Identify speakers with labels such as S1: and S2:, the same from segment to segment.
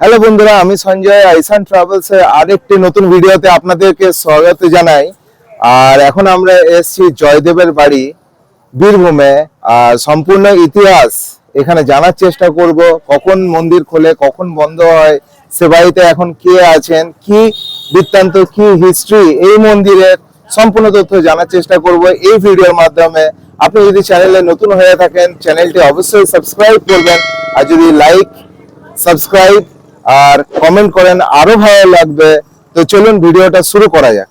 S1: Hello বন্ধুরা, আমি Sanjay, আইসান travels এর আরেকটি নতুন ভিডিওতে আপনাদেরকে স্বাগত জানাই। আর এখন আমরা এসেছি জয়দেবের বাড়ি, বীরভূমে। আর সম্পূর্ণ ইতিহাস এখানে জানার চেষ্টা করব, কখন মন্দির খোলে, কখন বন্ধ হয় সে বাড়িতে এখন কে আছেন, কি বৃত্তান্ত, কি হিস্ট্রি এই মন্দিরের সম্পূর্ণ তথ্য জানার চেষ্টা করব। এই ভিডিওর মাধ্যমে আপনি যদি চ্যানেলে নতুন হয়ে থাকেন চ্যানেলটি অবশ্যই সাবস্ক্রাইব করবেন। আর যদি লাইক সাবস্ক্রাইব আর কমেন্ট করেন আরও ভালো লাগবে। তো চলুন ভিডিওটা শুরু করা যাক।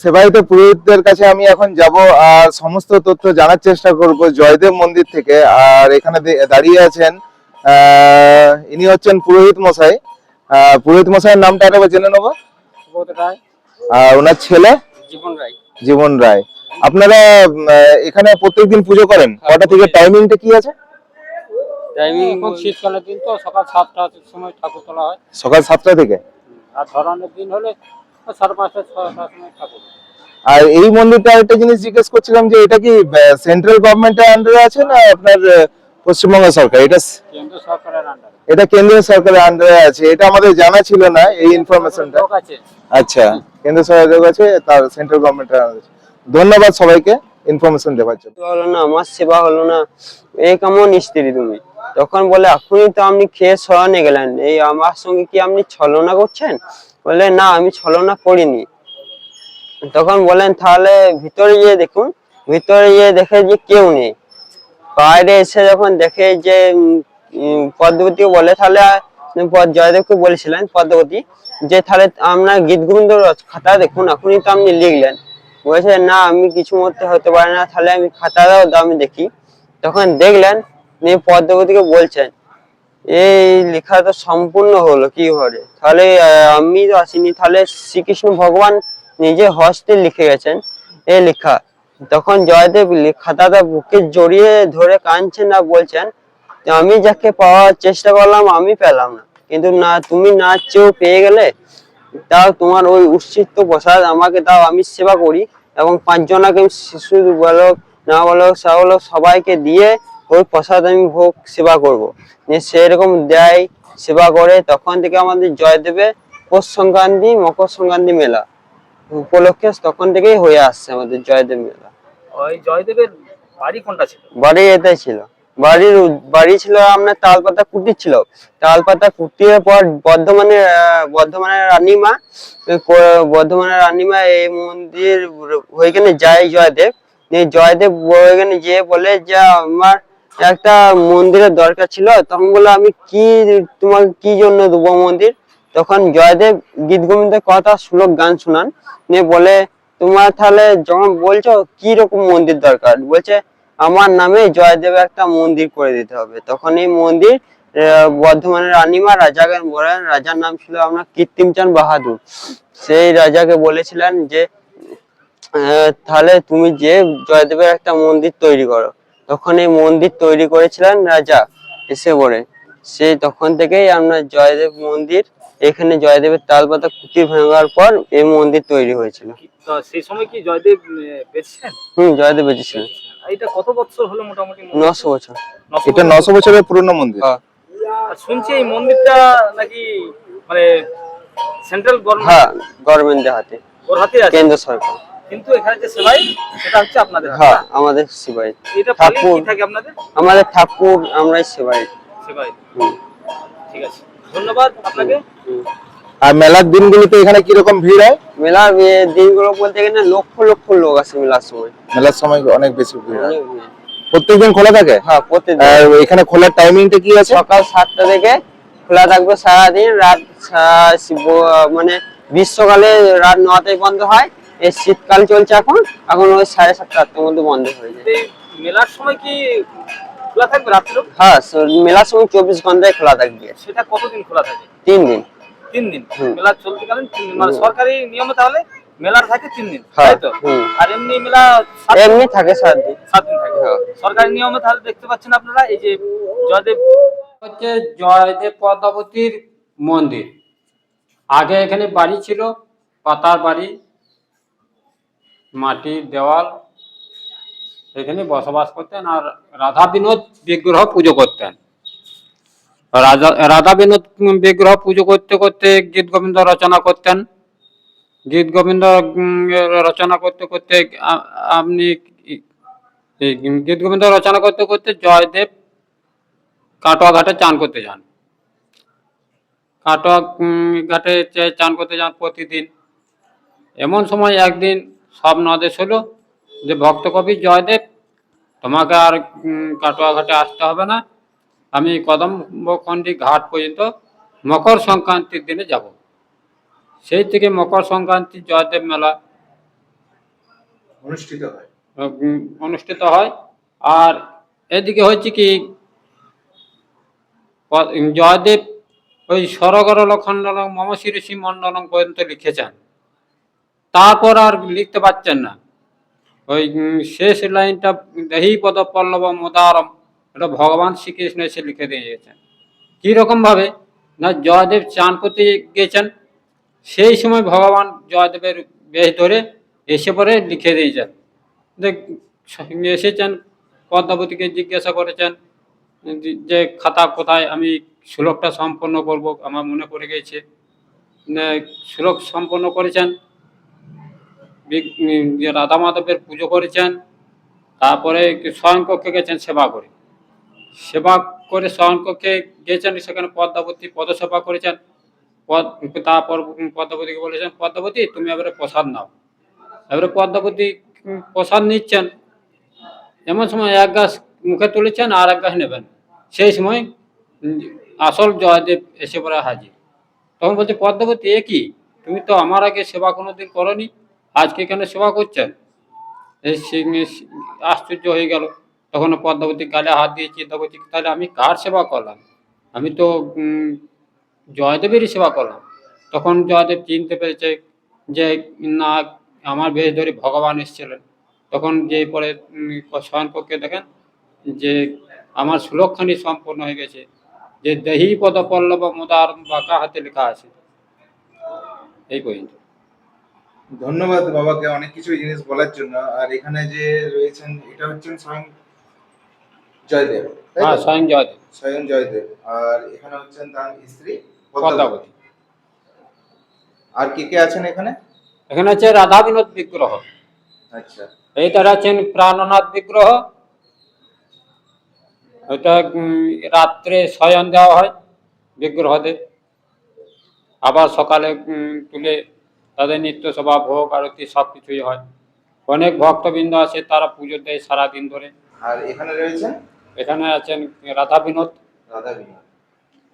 S1: সেবায়িত পুরোহিতদের কাছে আমি এখন যাব আর সমস্ত তথ্য জানার চেষ্টা করব জয়দেব মন্দির থেকে। আর এখানে দাঁড়িয়ে আছেন আহ, ইনি হচ্ছেন পুরোহিত মশাই। পুরোহিত মশাইয়ের নামটা আরেকবার জেনে নেব। আর ওনার ছেলে?
S2: জীবন রায়।
S1: জীবন রায়। আপনারা এখানে প্রত্যেকদিন পুজো করেন? কটা থেকে টাইমিংটা কি আছে?
S2: টাইমিং এখন শীতকালের দিন তো সকাল সাতটার সময় ঠাকুর তোলা হয়।
S1: সকাল সাতটা থেকে?
S2: আর ধরনের দিন হলে সাড়ে পাঁচটা ছটার সময় ঠাকুর
S1: আর এই মন্দিরটা একটা জিনিস জিজ্ঞেস করছিলাম যে এটা কি সেন্ট্রাল গভর্নমেন্টের আন্ডারে আছে না আপনার পশ্চিমবঙ্গ সরকার? এটা
S2: কেন্দ্র সরকারের আন্ডারে
S1: এটা কেন্দ্রীয় সরকারের আন্ডারে আছে। এটা আমাদের জানা ছিল না এই ইনফরমেশনটা আচ্ছা কেন্দ্র সরকারের কাছে তার সেন্ট্রাল গভর্নমেন্টের আন্ডারে ধন্যবাদ সবাইকে ইনফরমেশন দেওয়ার জন্য।
S3: হলো না আমার সেবা হলো না। এই কেমন স্ত্রী তুমি? তখন বলে এখনই তো আপনি খেয়ে সরানে গেলেন। এই আমার সঙ্গে কি আপনি ছলনা করছেন? বলে না আমি ছলনা করিনি। তখন বলেন তাহলে ভিতরে গিয়ে দেখুন। ভিতরে গিয়ে দেখে যে কেউ নেই। বাইরে এসে যখন দেখে যে উম, বলে তাহলে জয়দেবকে বলেছিলেন পদ্মাবতী যে তাহলে আপনার গীত গোবিন্দ খাতা দেখুন এখনই তো আপনি লিখলেন। বলেছে না আমি কিছু মধ্যে হতে পারে না তাহলে আমি খাতা দাও দাও আমি দেখি। তখন দেখলেন নিয়ে পদ্মাবতীকে বলছেন, এই লেখা তো সম্পূর্ণ হলো, কি করে তাহলে আমি তো আসিনি, তাহলে শ্রীকৃষ্ণ ভগবান নিজে হস্তে লিখে গেছেন এই লেখা। তখন জয়দেব খাতাটা বুকে জড়িয়ে ধরে কাঁদছেন না বলছেন, আমি যাকে পাওয়ার চেষ্টা করলাম, আমি পেলাম না। কিন্তু না, তুমি না চেয়েও পেয়ে গেলে, তাও তোমার ওই উচ্ছিষ্ট প্রসাদ আমাকে দাও, আমি সেবা করি এবং পাঁচজনাকে শিশু বলক না বলক সা বলক সবাইকে দিয়ে ওই প্রসাদ আমি ভোগ সেবা করব। সেরকম দেয় সেবা করে তখন থেকে আমাদের জয়দেবে পৌষ সংক্রান্তি মকর সংক্রান্তি মেলা। উপলক্ষে তখন থেকেই হয়ে আসছে আমাদের জয়দেব মেলা।
S4: ওই জয়দেবের বাড়ি কোনটা ছিল?
S3: বাড়ি এটাই ছিল। বাড়ির বাড়ি ছিল আপনার তালপাতা কুটির ছিল। তালপাতা কুটির পর বর্ধমানের বর্ধমানের রানীমা বর্ধমানের রানীমা এই মন্দির ওইখানে যায় জয়দেব। নিয়ে জয়দেব ওইখানে যেয়ে বলে যে আমার একটা মন্দিরের দরকার ছিল, তখন বলে আমি কি, তোমাকে কি জন্য দেবো মন্দির? তখন জয়দেব গীত গোবিন্দের কথা শ্লোক গান শোনান, নিয়ে বলে, তোমার তাহলে যখন বলছো কি রকম মন্দির দরকার? বলছে, আমার নামে জয়দেব একটা মন্দির করে দিতে হবে। তখন এই মন্দির বর্ধমানের রানীমা, রাজাকে বলেন, রাজার নাম ছিল আপনার কৃত্রিমচাঁদ বাহাদুর। সেই রাজাকে বলেছিলেন যে তাহলে তুমি যে জয়দেবের একটা মন্দির তৈরি করো। তখন এই মন্দির তৈরি করেছিলেন রাজা এসে বলে। সেই তখন থেকেই আমরা জয়দেব মন্দির এখানে জয়দেবের তালপাতা কুটি ভাঙার পর এই মন্দির তৈরি হয়েছিল।
S4: কি- সেই সময় কি জয়দেব আহ,
S3: হুম জয়দেব বেঁচেছিলেন।
S4: এটা কত বছর হলো মোটামুটি
S3: নশো বছর।
S1: এটা বছরের পুরনো মন্দির।
S3: হ্যাঁ।
S4: আর শুনছি এই মন্দিরটা নাকি মানে সেন্ট্রাল গভর্নমেন্ট
S3: হ্যাঁ গভর্নমেন্টের হাতে।
S4: ওর হাতে
S3: কেন্দ্র সরকার।
S4: কিন্তু এখানে যে সেবাই সেটা হচ্ছে আপনাদের।
S3: হ্যাঁ আমাদের সেবাই।
S4: এটা
S3: ঠাকুর।
S4: কি থাকে আপনাদের?
S3: আমাদের ঠাকুর আমরাই সেবাই।
S4: সেবাই। ঠিক আছে। ধন্যবাদ আপনাকে।
S1: আর মেলার দিনগুলিতে এখানে কীরকম ভিড় হয়?
S3: মেলার দিনগুলো বলতে গেলে লক্ষ লক্ষ লোক আসে মেলার সময়।
S1: মেলার সময় অনেক বেশি ভিড় হয়। প্রত্যেকদিন খোলা থাকে?
S3: হ্যাঁ প্রতিদিন
S1: আর এখানে খোলার টাইমিংটা কি আছে?
S3: সকাল সাতটা থেকে খোলা থাকবে সারাদিন। রাত মানে গ্রীষ্মকালে রাত নটায় বন্ধ হয়। এই শীতকাল চলছে এখন এখন ওই সাড়ে সাতটা আটটার মধ্যে বন্ধ হয়ে যায়।
S4: মেলার সময় কি খোলা থাকবে রাত্রেও
S3: হ্যাঁ মেলার সময় চব্বিশ ঘন্টায় খোলা থাকবে।
S4: সেটা কতদিন খোলা থাকে?
S3: তিন দিন।
S4: তিন দিন। মেলা চলতেকালীন তিন দিন। মানে সরকারি নিয়মে তাহলে মেলার থাকে তিন দিন
S3: হ্যাঁ,
S4: তাই তো? আর এমনি মেলা
S3: এমনি থাকে সাত দিন।
S4: সাত দিন থাকে।
S3: হ্যাঁ।
S4: সরকারি নিয়মে তাহলে দেখতে পাচ্ছেন আপনারা এই যে জয়দেব
S2: হচ্ছে জয়দেব পদ্মাবতীর মন্দির। আগে এখানে বাড়ি ছিল পাতার বাড়ি। মাটির দেওয়াল এখানে বসবাস করতেন আর রাধা বিনোদ বিগ্রহ পুজো করতেন। রাজা, রাধা বিনোদ বিগ্রহ পুজো করতে করতে গীত গোবিন্দ রচনা করতেন। গীত গোবিন্দ রচনা করতে করতে আপনি গীত গোবিন্দ রচনা করতে করতে জয়দেব কাটোয়া ঘাটে চান করতে যান। কাটোয়া ঘাটে চান করতে যান প্রতিদিন। এমন সময় একদিন স্বপ্ন আদেশ হলো যে ভক্ত কবি জয়দেব তোমাকে আর উম, কাটোয়া ঘাটে আসতে হবে না। আমি কদম্বখণ্ডি ঘাট পর্যন্ত মকর সংক্রান্তির দিনে যাব। সেই থেকে মকর সংক্রান্তি জয়দেব মেলা
S1: অনুষ্ঠিত হয়।
S2: অনুষ্ঠিত হয়। আর এদিকে হচ্ছে কি জয়দেব ওই সরগরল খণ্ডলং মম শিরসি মণ্ডলং পর্যন্ত লিখেছেন। তারপর আর লিখতে পারছেন না। ওই শেষ লাইনটা দেহি পদ পল্লব মোদারম, এটা ভগবান শ্রীকৃষ্ণ এসে লিখে দিয়ে গেছেন কীরকম ভাবে? না, জয়দেব চান করতে গেছেন, সেই সময় ভগবান জয়দেবের বেশ ধরে এসে পরে লিখে দিয়েছেন। এসেছেন, পদ্মাবতীকে জিজ্ঞাসা করেছেন, যে- খাতা কোথায়, আমি শ্লোকটা সম্পন্ন করব, আমার মনে পড়ে গেছে। শ্লোক সম্পন্ন করেছেন রাধা মাধবের পুজো করেছেন, তারপরে স্বয়ংকক্ষে গেছেন সেবা করে। সেবা করে স্বয়ংকক্ষে গিয়েছেন সেখানে পদ্মাবতী পদসেবা করেছেন। পদ, তারপর পদ্মাবতীকে বলেছেন, পদ্মাবতী, তুমি এবারে প্রসাদ নাও। এবারে পদ্মাবতী প্রসাদ নিচ্ছেন। এমন সময় এক গাছ মুখে তুলেছেন আর এক গাছ নেবেন। সেই সময় আসল জয়দেব এসে পড়ে হাজির। তখন বলছে, পদ্মাবতী, এ কি? তুমি তো আমার আগে সেবা কোনোদিন করনি। আজকে কেন সেবা করছেন এই আশ্চর্য হয়ে গেল। তখন পদ্মাবতী গালে হাত দিয়ে চিন্তা করছি তাহলে আমি কার সেবা করলাম? আমি তো জয়দেবেরই সেবা করলাম। তখন জয়দেব চিনতে পেরেছে যে না, আমার বেশ ধরে ভগবান এসেছিলেন। তখন যে পরে শয়নকক্ষে দেখেন যে আমার শ্লোকখানি সম্পূর্ণ হয়ে গেছে। যে দেহি পদ পল্লব মোদার বাঁকা হাতে লেখা আছে। এই পর্যন্ত।
S1: ধন্যবাদ বাবাকে অনেক কিছু জিনিস বলার জন্য। আর এখানে যে রয়েছেন এটা হচ্ছেন স্বয়ং জয়দেব
S2: হ্যাঁ স্বয়ং জয়দেব।
S1: স্বয়ং জয়দেব। আর এখানে হচ্ছেন তার স্ত্রী পদ্মাবতী। আর কে কে আছেন এখানে?
S2: এখানে আছে রাধা বিনোদ বিগ্রহ।
S1: আচ্ছা।
S2: এইটা আছেন প্রাণনাথ বিগ্রহ। ওটা রাত্রে শয়ন দেওয়া হয় বিগ্রহদের। আবার সকালে তুলে তাদের নিত্য সভা ভোগ আরতি সব কিছুই হয়। অনেক ভক্তবৃন্দ আছে তারা পুজো দেয় সারাদিন ধরে।
S1: আর এখানে রয়েছেন
S2: এখানে আছেন রাধা বিনোদ।
S1: রাধা বিনোদ।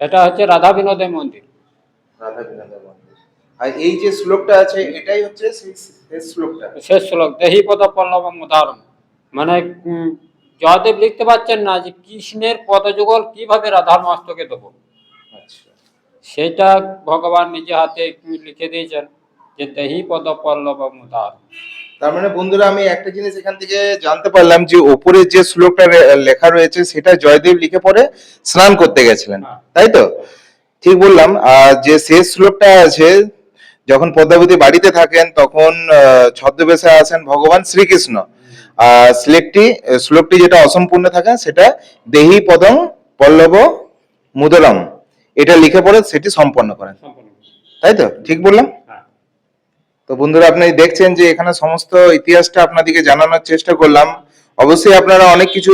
S2: এটা হচ্ছে রাধা বিনোদের মন্দির।
S1: রাধা বিনোদের মন্দির। আর এই যে শ্লোকটা আছে এটাই হচ্ছে শেষ শ্লোকটা।
S2: শেষ শ্লোক দেহি পদ পল্লব উদাহরণ মানে জয়দেব লিখতে পারছেন না যে কৃষ্ণের পদযুগল কীভাবে রাধার মস্তকে দেবো।
S1: আচ্ছা।
S2: সেটা ভগবান নিজে হাতে লিখে দিয়েছেন। যে পদ পল্লব মুদার।
S1: তার মানে বন্ধুরা আমি একটা জিনিস এখান থেকে জানতে পারলাম যে ওপরে যে শ্লোকটা লেখা রয়েছে সেটা জয়দেব লিখে পরে স্নান করতে গেছিলেন
S2: হ্যাঁ।
S1: তাই তো? ঠিক বললাম আর যে শেষ শ্লোকটা আছে যখন পদ্মাবতী বাড়িতে থাকেন তখন ছদ্মবেশে আসেন ভগবান শ্রীকৃষ্ণ। আর শ্লোকটি শ্লোকটি যেটা অসম্পূর্ণ থাকে সেটা দেহি পদং পল্লব মুদরম এটা লিখে পরে সেটি সম্পন্ন করেন। তাই তো? ঠিক বললাম? তো বন্ধুরা আপনি দেখছেন যে এখানে সমস্ত ইতিহাসটা আপনাদেরকে জানানোর চেষ্টা করলাম। অবশ্যই আপনারা অনেক কিছু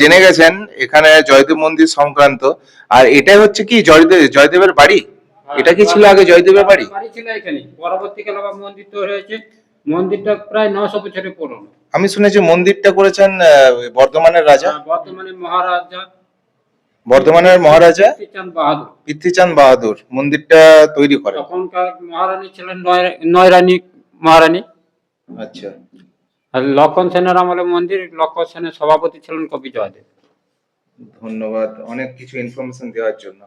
S1: জেনে গেছেন এখানে জয়দেব মন্দির সংক্রান্ত। আর এটাই হচ্ছে কি জয়দেব জয়দেবের বাড়ি? এটা কি ছিল আগে জয়দেবের বাড়ি?
S2: ছিল এখানে। পরবর্তীকালে মন্দির তৈরি হয়েছে। মন্দিরটা প্রায় নশো বছরের পুরনো।
S1: আমি শুনেছি মন্দিরটা করেছেন আহ, বর্ধমানের রাজা।
S2: আর বর্তমানে মহারাজা।
S1: বর্ধমানের মহারাজা পৃথ্বীচাঁদ বাহাদুর। মন্দিরটা তৈরি করে।
S2: তখনকার মহারানী ছিলেন নয়- নয়রানী মহারানী।
S1: আচ্ছা।
S2: আর লক্ষণ সেনের আমলে মন্দির লক্ষণ সেনের সভাপতি ছিলেন কবি জয়দেব।
S1: ধন্যবাদ অনেক কিছু ইনফরমেশন দেওয়ার জন্য।